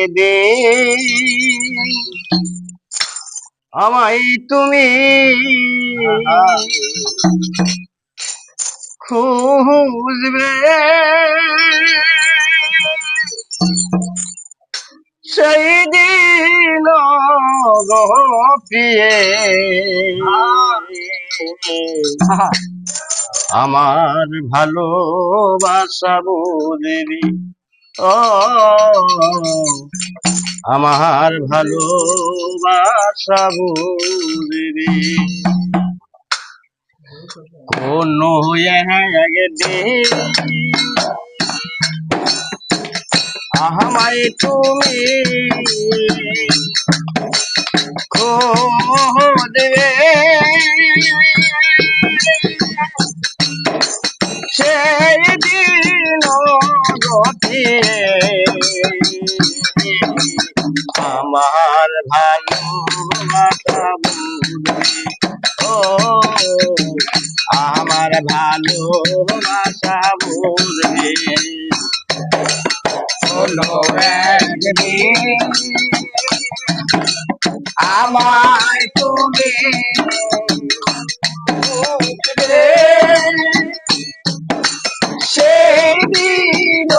একদিন আমায় তুমি খুঁজবে। সেই দিন গো প্রিয়ে। আমার ভালোবাসা বুঝবি। ও আমার ভালোবাসা বুঝবি কোন আমায় তুমি আমার ভালোবাসা ও আমার ভালোবাসা বুঝবে কোনো একদিন আমায় তুমি সেই দিন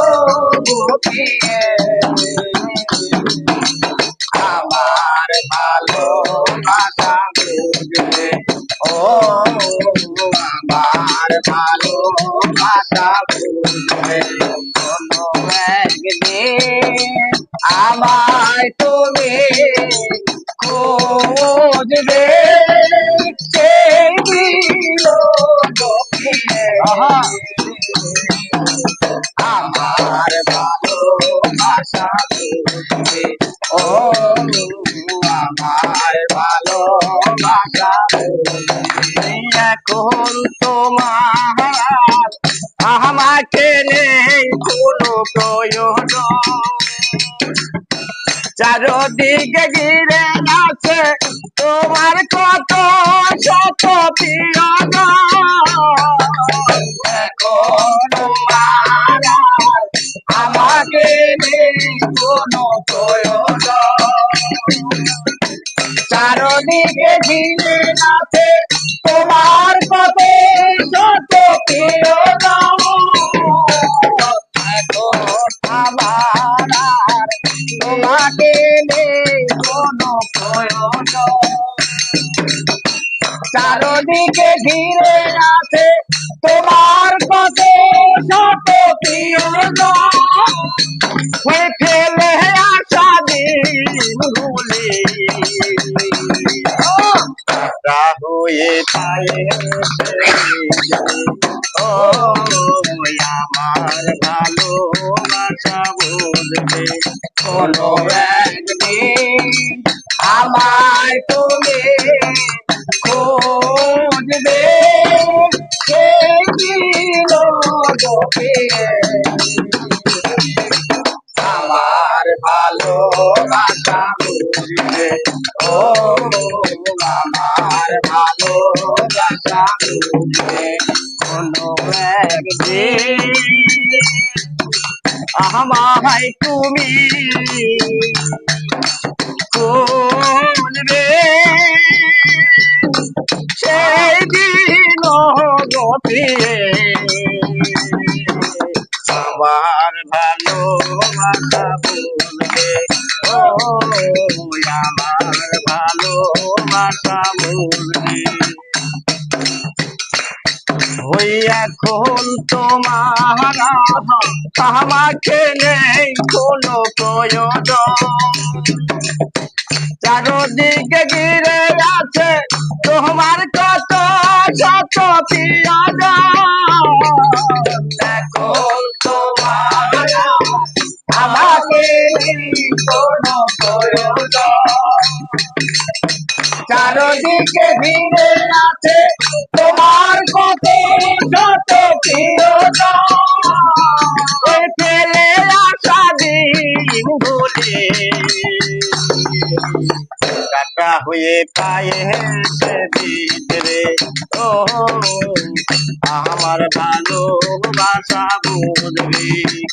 আমায় তুমি দিন গতিয়ে আমার ভালোবাসা বুঝবে ও আমার ভালোবাসা এখন তোমার আমাকে নেই কোনো প্রয়োজন। চারদিকে ঘিরে আছে তোমার কত শত প্রিয় আমাকে কোনো চারদিকে ঘিরে আছে তোমার কত শত প্রিয় ও আমার ভালোবাসা বুঝবে কোনো একদিন আমায় তুমি কোনো একদিন আমায় তুমি খুঁজবে সেই দিন গতিয়ে আমার ভালোবাসা বলবে ও আমার ভালোবাসা বলবে ওই এখন তোমার আমাকে নেই কোনো প্রয়োজন। চারদিকে ঘিরে আছে তোমার কত শত চারদিকে ঘিরে আছে তোমার কত ফেলে আসা দিন ভুলে কাটা হয়ে পায়ে ভিতরে। ও আমার ভালোবাসা বুঝবে।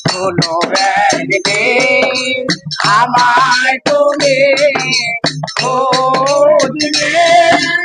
কোনো আমায় তুমি বসিয়ে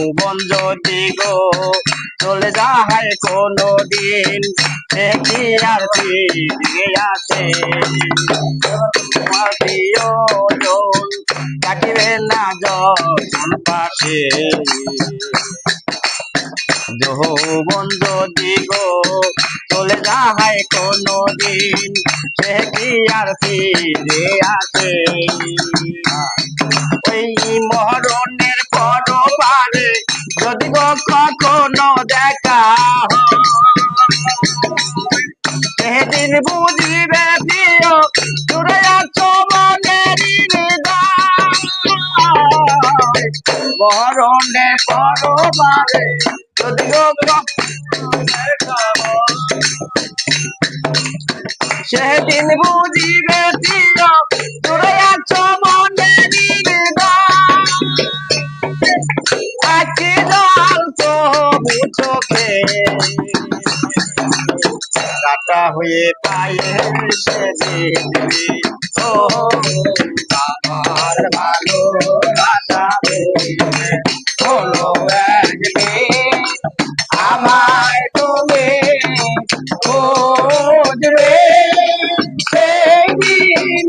যৌবন যদি গো। চলে যায় কোনো দিন কি আর ফিরে আসে? তোমার প্রিয় থাকিবে না যখন পাশে। যৌবন যদি গো, চলে যায় কোনো দিন সে কি আর ফিরে ওই পরবারে যদি কখনো দেখা সেদিন বুঝিবে প্রিয় দূরে আছো মরণে পরবারে যদি সেদিন বুঝিবে প্রিয় আছো হয়ে পায়ে সে দেখবি ও আমার ভালোবাসা বুঝবে হলো একদিন আমায় তুমি খুঁজবে সেই দিন